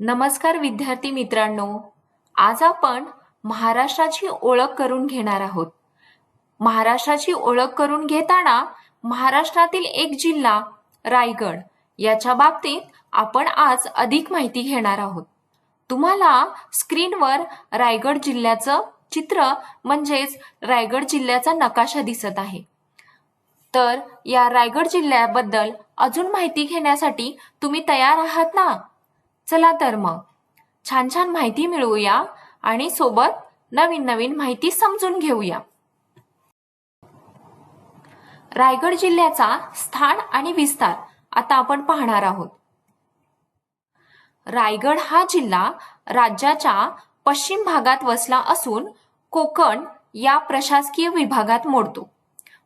नमस्कार विद्यार्थी मित्रांनो. आज आपण महाराष्ट्राची ओळख करून घेणार आहोत. महाराष्ट्राची ओळख करून घेताना महाराष्ट्रातील एक जिल्हा रायगड याच्या बाबतीत आपण आज अधिक माहिती घेणार आहोत. तुम्हाला स्क्रीनवर रायगड जिल्ह्याचं चित्र म्हणजेच रायगड जिल्ह्याचा नकाशा दिसत आहे. तर या रायगड जिल्ह्याबद्दल अजून माहिती घेण्यासाठी तुम्ही तयार आहात ना? चला तर मग. छान छान माहिती मिळवूया आणि सोबत नवीन नवीन माहिती समजून घेऊया. रायगड जिल्ह्याचा स्थान आणि विस्तार आता आपण पाहणार आहोत. रायगड हा जिल्हा राज्याच्या पश्चिम भागात वसला असून कोकण या प्रशासकीय विभागात मोडतो.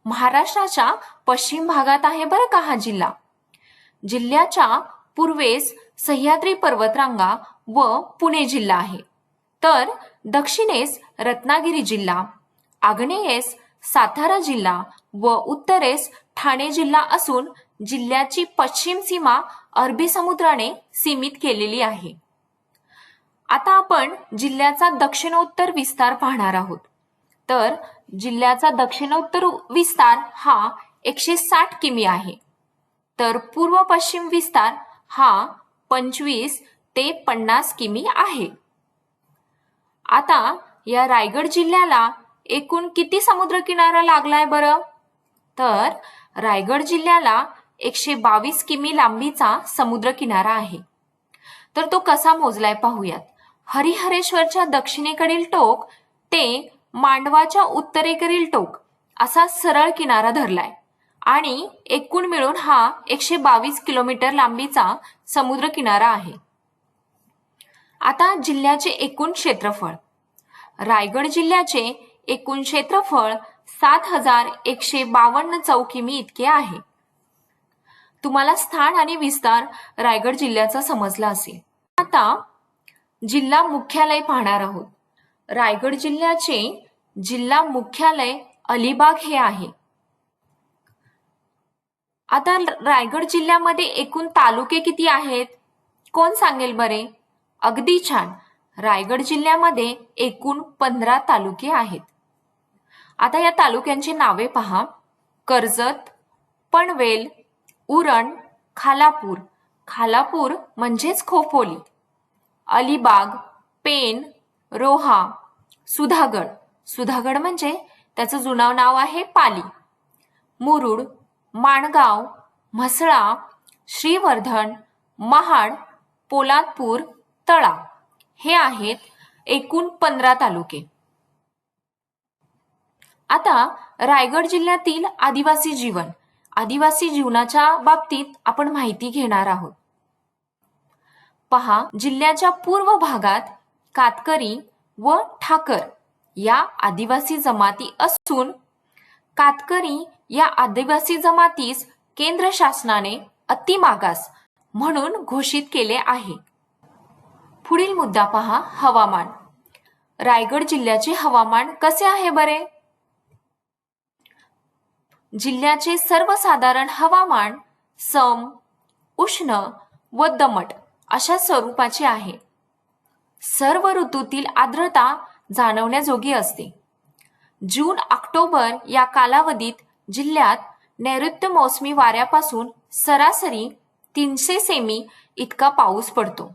महाराष्ट्राच्या पश्चिम भागात आहे बरं का हा जिल्हा. जिल्ह्याच्या पूर्वेस सह्याद्री पर्वतरांगा व पुणे जिल्हा आहे. तर दक्षिणेस रत्नागिरी जिल्हा आग्नेयेस सातारा जिल्हा व उत्तरेस ठाणे जिल्हा असून जिल्ह्याची पश्चिम सीमा अरबी समुद्राने सीमित केलेली आहे. आता आपण जिल्ह्याचा दक्षिणोत्तर विस्तार पाहणार आहोत. तर जिल्ह्याचा दक्षिणोत्तर विस्तार हा एकशे साठ किमी आहे. तर पूर्व पश्चिम विस्तार हा पंचवीस ते पन्नास किमी आहे. आता या रायगड जिल्ह्याला एकूण किती समुद्रकिनारा लागलाय बरं? तर रायगड जिल्ह्याला एकशे बावीस किमी लांबीचा समुद्रकिनारा आहे. तर तो कसा मोजलाय पाहूयात. हरिहरेश्वरच्या दक्षिणेकडील टोक ते मांडवाच्या उत्तरेकडील टोक असा सरळ किनारा धरलाय. आणि एकूण मिळून हा एकशे बावीस किलोमीटर लांबीचा समुद्र किनारा आहे. आता जिल्ह्याचे एकूण क्षेत्रफळ. रायगड जिल्ह्याचे एकूण क्षेत्रफळ सात हजार एकशे बावन्न चौकिमी इतके आहे. तुम्हाला स्थान आणि विस्तार रायगड जिल्ह्याचा समजला असेल. आता जिल्हा मुख्यालय पाहणार आहोत. रायगड जिल्ह्याचे जिल्हा मुख्यालय अलिबाग हे आहे. आता रायगड जिल्ह्यामध्ये एकूण तालुके किती आहेत? कोण सांगेल बरे? अगदी छान. रायगड जिल्ह्यामध्ये एकूण पंधरा तालुके आहेत. आता या तालुक्यांची नावे पहा. कर्जत पनवेल उरण खालापूर. खालापूर म्हणजेच खोपोली. अलिबाग पेन रोहा सुधागड. सुधागड म्हणजे त्याचं जुनाव नाव आहे पाली. मुरुड माणगाव म्हसळा श्रीवर्धन महाड पोलादपूर तळा. हे आहेत एकूण पंधरा तालुके. आता रायगड जिल्ह्यातील आदिवासी जीवन आदिवासी जीवनाच्या बाबतीत आपण माहिती घेणार आहोत. पहा जिल्ह्याच्या पूर्व भागात कातकरी व ठाकर या आदिवासी जमाती असून कातकरी या आदिवासी जमातीस केंद्र शासनाने अतिमागास म्हणून घोषित केले आहे. पुढील मुद्दा पहा हवामान. रायगड जिल्ह्याचे हवामान कसे आहे बरे? जिल्ह्याचे सर्वसाधारण हवामान सम उष्ण व दमट अशा स्वरूपाचे आहे. सर्व ऋतूतील आर्द्रता जाणवण्याजोगी असते. जून ऑक्टोबर या कालावधीत जिल्ह्यात नैऋत्य मोसमी वाऱ्यापासून सरासरी तीनशे सेमी इतका पाऊस पडतो.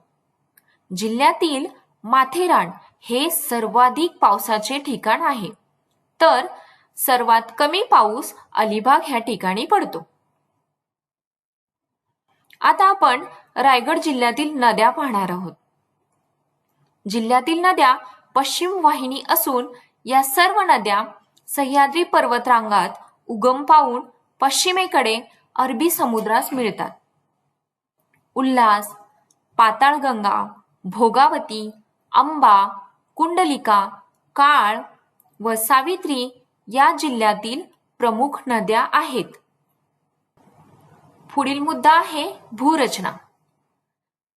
जिल्ह्यातील माथेरान हे सर्वाधिक पावसाचे ठिकाण आहे. तर सर्वात कमी पाऊस अलिबाग ह्या ठिकाणी पडतो. आता आपण रायगड जिल्ह्यातील नद्या पाहणार आहोत. जिल्ह्यातील नद्या पश्चिम वाहिनी असून या सर्व नद्या सह्याद्री पर्वतरांगात उगम पावून पश्चिमेकडे अरबी समुद्रास मिळतात. उल्हास पाताळगंगा भोगावती अंबा कुंडलिका काळ व सावित्री या जिल्ह्यातील प्रमुख नद्या आहेत. पुढील मुद्दा आहे भूरचना.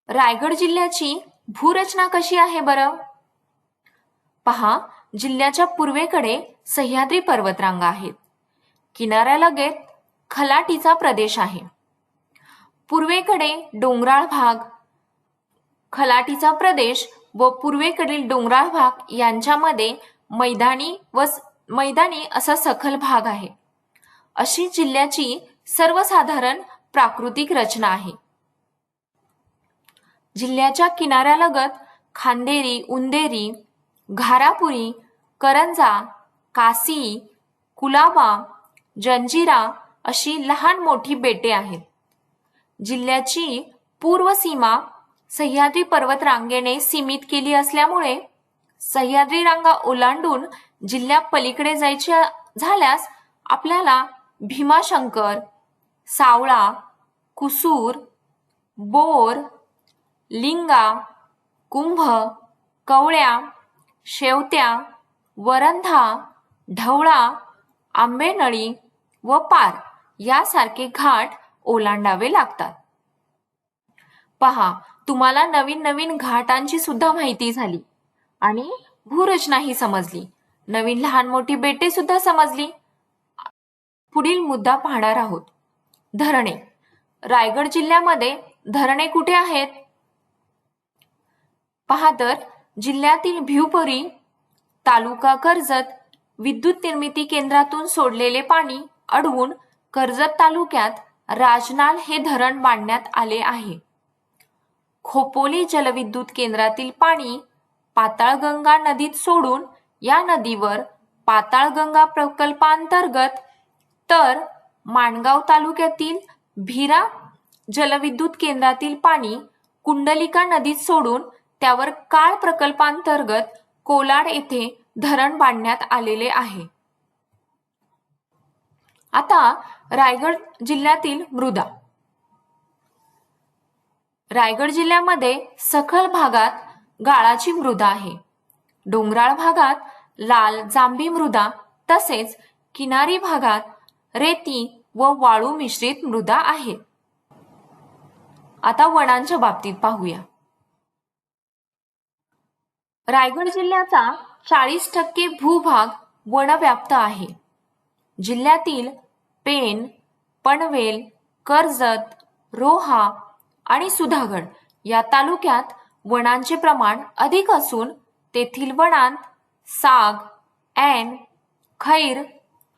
रायगड जिल्ह्याची भूरचना कशी आहे बरं? पहा जिल्ह्याच्या पूर्वेकडे सह्याद्री पर्वतरांगा आहेत. किनाऱ्यालगत खलाटीचा प्रदेश आहे. पूर्वेकडे डोंगराळ भाग खलाटीचा प्रदेश व पूर्वेकडील डोंगराळ भाग यांच्यामध्ये मैदानी व मैदानी असा सखल भाग आहे. अशी जिल्ह्याची सर्वसाधारण प्राकृतिक रचना आहे. जिल्ह्याच्या किनाऱ्यालगत खांदेरी उंदेरी घारापुरी करंजा कासी कुलाबा जंजिरा अशी लहान मोठी बेटे आहेत. जिल्ह्याची पूर्व सीमा सह्याद्री पर्वतरांगेने सीमित केली असल्यामुळे सह्याद्री रांगा ओलांडून जिल्ह्या पलीकडे जायचे झाल्यास आपल्याला भीमाशंकर सावळा कुसूर बोर लिंगा कुंभ कवळ्या शेवत्या वरंधा ढवळा आंबेनळी व पार यासारखे घाट ओलांडावे लागतात. पहा तुम्हाला नवीन नवीन घाटांची सुद्धा माहिती झाली. आणि भूरचनाही समजली. नवीन लहान मोठी बेटे सुद्धा समजली. पुढील मुद्दा पाहणार आहोत. धरणे. रायगड जिल्ह्यामध्ये धरणे कुठे आहेत? पहा तर जिल्ह्यातील भिवपुरी तालुका कर्जत विद्युत निर्मिती केंद्रातून सोडलेले पाणी अडवून कर्जत तालुक्यात राजनाल हे धरण बांधण्यात आले आहे. खोपोली जलविद्युत केंद्रातील पाणी पाताळगंगा नदीत सोडून या नदीवर पाताळगंगा प्रकल्पांतर्गत तर माणगाव तालुक्यातील भिरा जलविद्युत केंद्रातील पाणी कुंडलिका नदीत सोडून त्यावर काळ प्रकल्पांतर्गत कोलाड येथे धरण बांधण्यात आलेले आहे. आता रायगड जिल्ह्यातील मृदा. रायगड जिल्ह्यामध्ये सखल भागात गाळाची मृदा आहे. डोंगराळ भागात लाल जांभी मृदा तसेच किनारी भागात रेती व वाळू मिश्रित मृदा आहे. आता वनांच्या बाबतीत पाहूया. रायगड जिल्ह्याचा चाळीस टक्के भूभाग वनव्याप्त आहे. जिल्ह्यातील पेन पनवेल कर्जत रोहा आणि सुधागड या तालुक्यात वनांचे प्रमाण अधिक असून तेथील वनांत साग ऐन खैर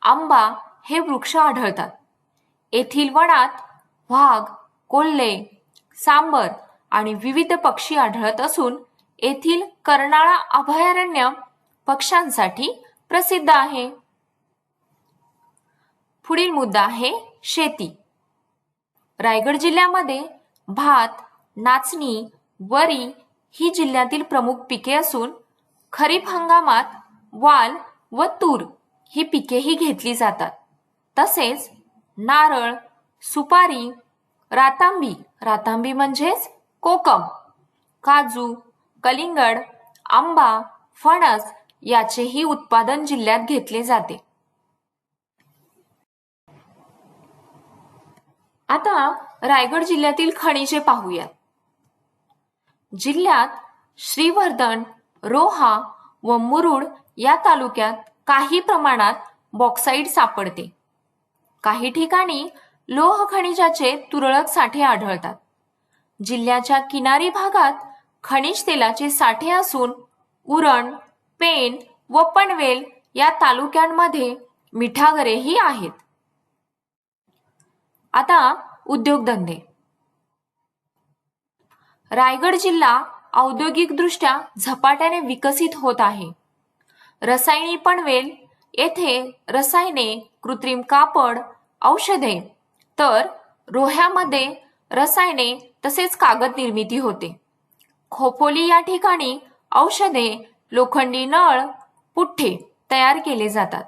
आंबा हे वृक्ष आढळतात. येथील वनात वाघ कोल्हे सांबर आणि विविध पक्षी आढळत असून येथील कर्नाळा अभयारण्य पक्ष्यांसाठी प्रसिद्ध आहे. पुढील मुद्दा आहे शेती. रायगड जिल्ह्यामध्ये भात नाचणी वरी ही जिल्ह्यातील प्रमुख पिके असून खरीप हंगामात वाल व तूर ही पिकेही घेतली जातात. तसेच नारळ सुपारी रातांबी रातांबी म्हणजेच कोकम काजू कलिंगड आंबा फणस याचेही उत्पादन जिल्ह्यात घेतले जाते. आता रायगड जिल्ह्यातील खनिजे पाहूयात. जिल्ह्यात श्रीवर्धन रोहा व मुरुड या तालुक्यात काही प्रमाणात बॉक्साईड सापडते. काही ठिकाणी लोह खनिजाचे तुरळक साठे आढळतात. जिल्ह्याच्या किनारी भागात खनिज तेलाचे साठे असून उरण पेन व पनवेल या तालुक्यांमध्ये मिठागरेही आहेत. आता उद्योगधंदे. रायगड जिल्हा औद्योगिकदृष्ट्या झपाट्याने विकसित होत आहे. रसायनी पनवेल येथे रसायने कृत्रिम कापड औषधे तर रोह्यामध्ये रसायने तसेच कागद निर्मिती होते. खोपोली या ठिकाणी औषधे लोखंडी नळ पुठ्ठे तयार केले जातात.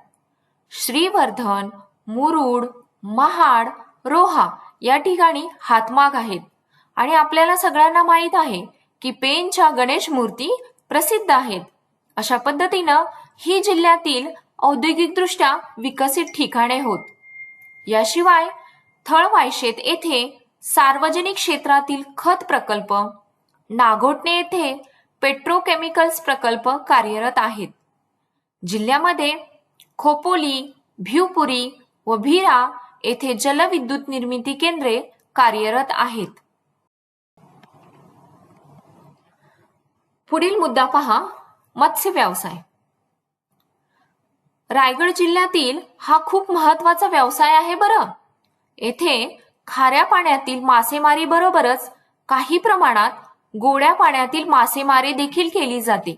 श्रीवर्धन मुरुड महाड रोहा या ठिकाणी हातमाग आहेत. आणि आपल्याला सगळ्यांना माहीत आहे की पेनच्या गणेश मूर्ती प्रसिद्ध आहेत. अशा पद्धतीनं ही जिल्ह्यातील औद्योगिकदृष्ट्या विकसित ठिकाणे होत. याशिवाय थळवायशेत येथे सार्वजनिक क्षेत्रातील खत प्रकल्प नागोटणे येथे पेट्रोकेमिकल्स प्रकल्प कार्यरत आहेत. जिल्ह्यामध्ये खोपोली भिवपुरी व भिरा येथे जलविद्युत निर्मिती केंद्रे कार्यरत आहेत. पुढील मुद्दा पहा मत्स्य व्यवसाय. रायगड जिल्ह्यातील हा खूप महत्त्वाचा व्यवसाय आहे बरं. येथे खाऱ्या पाण्यातील मासेमारी बरोबरच काही प्रमाणात गोड्या पाण्यातील मासेमारी देखील केली जाते.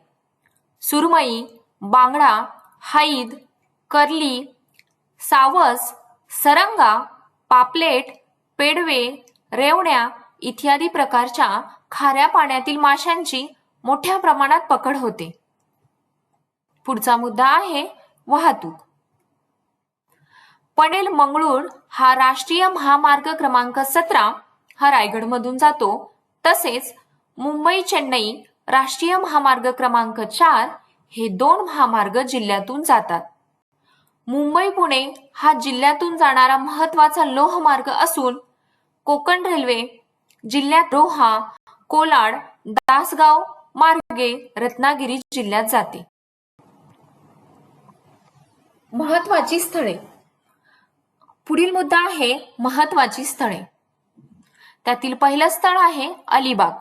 सुरमई बांगडा हाईद कर्ली सावस सरंगा पापलेट पेडवे रेवण्या इत्यादी प्रकारच्या खाऱ्या पाण्यातील माशांची मोठ्या प्रमाणात पकड होते. पुढचा मुद्दा आहे वाहतूक. पनेल मंगळूर हा राष्ट्रीय महामार्ग क्रमांक सतरा हा रायगडमधून जातो. तसेच मुंबई चेन्नई राष्ट्रीय महामार्ग क्रमांक चार हे दोन महामार्ग जिल्ह्यातून जातात. मुंबई पुणे हा जिल्ह्यातून जाणारा महत्त्वाचा लोहमार्ग असून कोकण रेल्वे जिल्ह्यात रोहा कोलाड दासगाव मार्गे रत्नागिरी जिल्ह्यात जाते. महत्वाची स्थळे. पुढील मुद्दा आहे महत्वाची स्थळे. त्यातील पहिलं स्थळ आहे अलिबाग.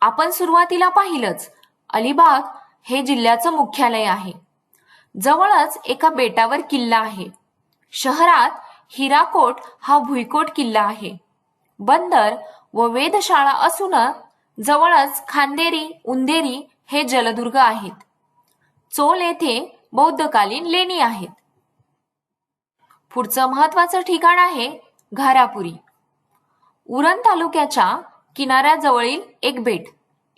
आपण सुरुवातीला पाहिलंच. अलिबाग हे जिल्ह्याचं मुख्यालय आहे. जवळच एका बेटावर किल्ला आहे. शहरात हिराकोट हा भुईकोट किल्ला आहे. बंदर व वेधशाळा असून जवळच खांदेरी उंदेरी हे जलदुर्ग आहेत. चोल येथे बौद्धकालीन लेणी आहेत. पुढचं महत्वाचं ठिकाण आहे घारापुरी. उरण तालुक्याच्या किनाऱ्याजवळील एक बेट.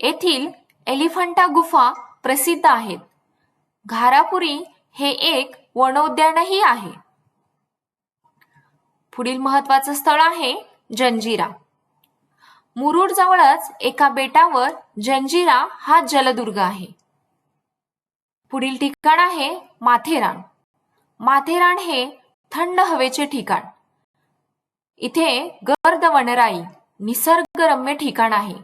येथील एलिफंटा गुफा प्रसिद्ध आहेत. घारापुरी हे एक वनोद्यानही आहे. पुढील महत्वाचं स्थळ आहे जंजिरा. मुरुड जवळच एका बेटावर जंजिरा हा जलदुर्ग आहे. पुढील ठिकाण आहे माथेरान. माथेरान हे थंड हवेचे ठिकाण. इथे गर्द वनराई निसर्गरम्य ठिकाण आहे.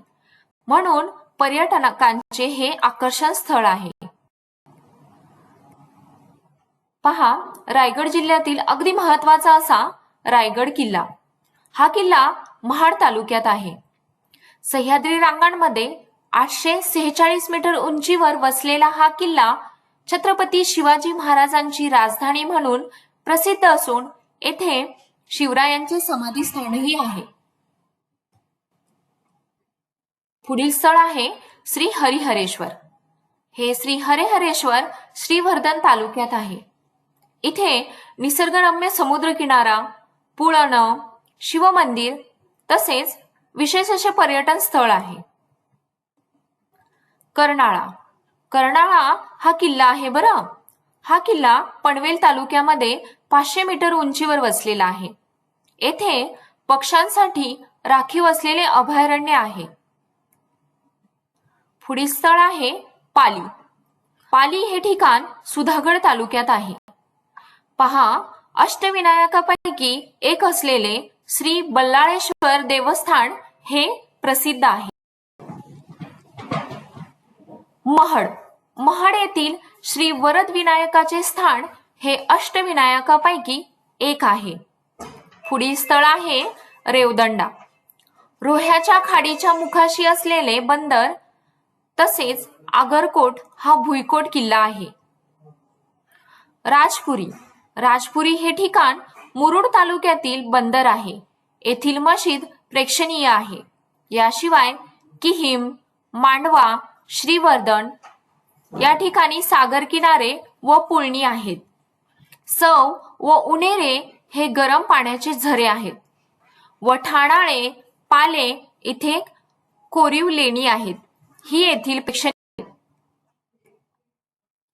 म्हणून पर्यटकांचे हे आकर्षण स्थळ आहे. पहा रायगड जिल्ह्यातील अगदी महत्त्वाचा असा रायगड किल्ला. हा किल्ला महाड तालुक्यात आहे. सह्याद्री रांगांमध्ये आठशे सेहेचाळीस मीटर उंचीवर वसलेला हा किल्ला छत्रपती शिवाजी महाराजांची राजधानी म्हणून प्रसिद्ध असून येथे शिवरायांचे समाधी स्थानही आहे. पुढील स्थळ आहे श्री हरिहरेश्वर. हे श्री हरिहरेश्वर श्रीवर्धन तालुक्यात आहे. इथे निसर्गरम्य समुद्र किनारा पुळण शिवमंदिर तसेच विशेष असे पर्यटन स्थळ आहे. कर्नाळा. कर्नाळा हा किल्ला आहे बरं. हा किल्ला पनवेल तालुक्यामध्ये पाचशे मीटर उंचीवर वसलेला आहे. येथे पक्ष्यांसाठी राखीव असलेले अभयारण्य आहे. पुढील स्थळ आहे पाली. पाली हे ठिकाण सुधागड तालुक्यात आहे. पहा अष्टविनायकापैकी एक असलेले श्री बल्लाळेश्वर देवस्थान हे प्रसिद्ध आहे. महड. महड येथील श्री वरद विनायकाचे स्थान हे अष्टविनायकापैकी एक आहे. पुढील स्थळ आहे रेवदंडा. रोह्याच्या खाडीच्या मुखाशी असलेले बंदर तसेच आगरकोट हा भुईकोट किल्ला आहे. राजपुरी. राजपुरी हे ठिकाण मुरुड तालुक्यातील बंदर आहे. येथील मशीद प्रेक्षणीय आहे. याशिवाय किहिम मांडवा श्रीवर्धन या ठिकाणी सागर किनारे व पुळणी आहेत. सव व उनेरे हे गरम पाण्याचे झरे आहेत. व ठाणाळे पाले इथे कोरीव लेणी आहेत. ही येथील प्रेक्षणीय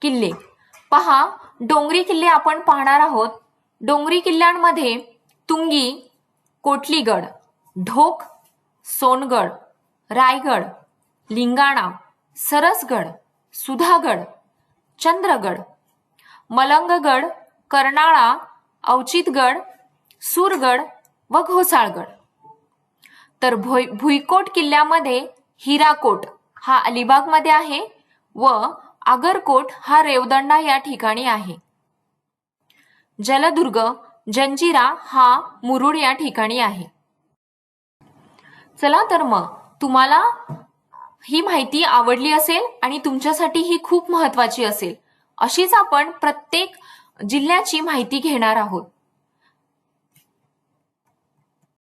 किल्ले. पहा डोंगरी किल्ले आपण पाहणार आहोत. डोंगरी किल्ल्यांमध्ये तुंगी कोटलीगड ढोक सोनगड रायगड लिंगाणा सरसगड सुधागड चंद्रगड मलंगगड कर्नाळा अवचितगड सुरगड व घोसाळगड. तर भुई भुईकोट किल्ल्यामध्ये हिराकोट हा अलिबागमध्ये आहे व आगरकोट हा रेवदंडा या ठिकाणी आहे. जलदुर्ग जंजिरा हा मुरुड या ठिकाणी आहे. चला तर मग तुम्हाला ही माहिती आवडली असेल आणि तुमच्यासाठी ही खूप महत्वाची असेल अशीच आपण प्रत्येक जिल्ह्याची माहिती घेणार आहोत.